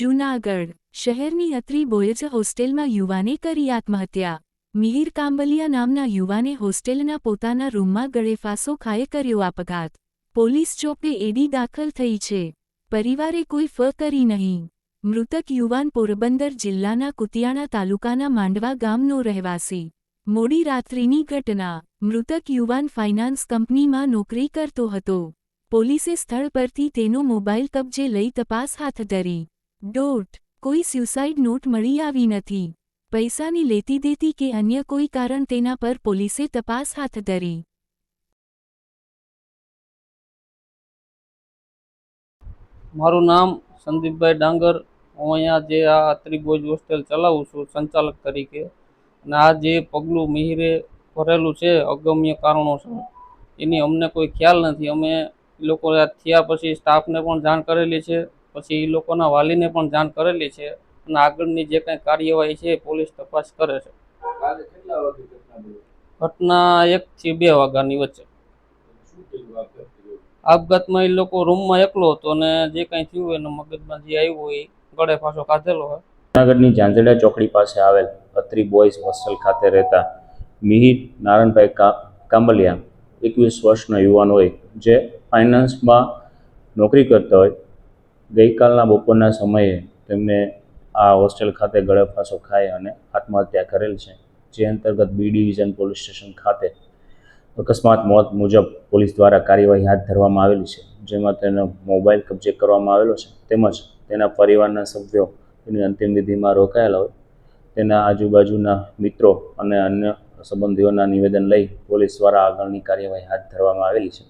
જૂનાગઢ શહેરની અત્રી બોયજ હોસ્ટેલમાં યુવાને કરી આત્મહત્યા. મિહિર કાંબલિયા નામના યુવાને હોસ્ટેલના પોતાના રૂમમાં ગળેફાંસો ખાએ કર્યો આપઘાત. પોલીસ ચોપે એડી દાખલ થઈ છે. પરિવારે કોઈ ફ કરી નહીં. મૃતક યુવાન પોરબંદર જિલ્લાના કુતિયાણા તાલુકાના માંડવા ગામનો રહેવાસી. મોડી રાત્રિની ઘટના. મૃતક યુવાન ફાઇનાન્સ કંપનીમાં નોકરી કરતો હતો. પોલીસે સ્થળ પરથી તેનો મોબાઈલ કબજે લઈ તપાસ હાથ ધરી. ડોટ કોઈ સ્યુસાઇડ નોટ મળી આવી નથી. પૈસાની લેતી દેતી કે અન્ય કોઈ કારણ તેના પર પોલીસે તપાસ હાથ ધરી. મારું નામ સંદીપભાઈ ડાંગર. હું અહીંયા જે આ ત્રિભુજ હોસ્ટેલ ચલાવું છું સંચાલક તરીકે. અને આ જે પગલું મિહિરે ભરેલું છે અગમ્ય કારણોસર. એની અમને કોઈ ખ્યાલ નથી. અમે લોકો થયા પછી સ્ટાફને પણ જાણ કરેલી છે. પછી એ લોકોના વાલીને પણ જાણ કરેલી છે અને આગળની જે કાંઈ કાર્યવાહી છે એ પોલીસ તપાસ કરે છે. ઘટના એક એકથી બે વાગ્યાની વચ્ચે? આપઘાતમાં એ લોકો રૂમમાં એકલો હતો અને જે કાંઈ થયું એનો મગજમાં જે આવ્યું હોય એ ગળે પાછો કાઢેલો હોય. જૂનાગઢની ઝાંઝડા ચોકડી પાસે આવેલ અત્રી બોયઝ હોસ્ટેલ ખાતે રહેતા મિહિર નારાયણભાઈ કા- કાંબલિયા એકવીસ વર્ષનો યુવાન હોય જે ફાઇનાન્સમાં નોકરી કરતા હોય ગઈકાલના બપોરના સમયે તેમને આ હોસ્ટેલ ખાતે ગળેફાંસો ખાઈ અને આત્મહત્યા કરેલ છે, જે અંતર્ગત બી ડિવિઝન પોલીસ સ્ટેશન ખાતે અકસ્માત મોત મુજબ પોલીસ દ્વારા કાર્યવાહી હાથ ધરવામાં આવેલી છે, જેમાં તેનો મોબાઈલ કબજે કરવામાં આવેલો છે. તેમજ તેના પરિવારના સભ્યો તેની અંતિમ વિધિમાં રોકાયેલા હોય, તેના આજુબાજુના મિત્રો અને અન્ય સંબંધીઓના નિવેદન લઈ પોલીસ દ્વારા આગળની કાર્યવાહી હાથ ધરવામાં આવેલી છે.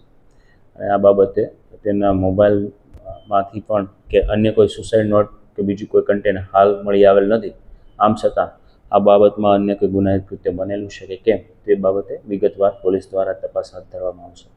અને આ બાબતે તેના મોબાઈલમાંથી પણ કે અન્ય કોઈ સુસાઇડ નોટ કે બીજું કોઈ કન્ટેન્ટ હાલ મળી આવેલ નથી. આમ છતાં, આ બાબતમાં અન્ય કોઈ ગુનાહિત કૃત્ય બનેલું છે કે કેમ તે બાબતે વિગતવાર પોલીસ દ્વારા તપાસ હાથ ધરવામાં આવશે.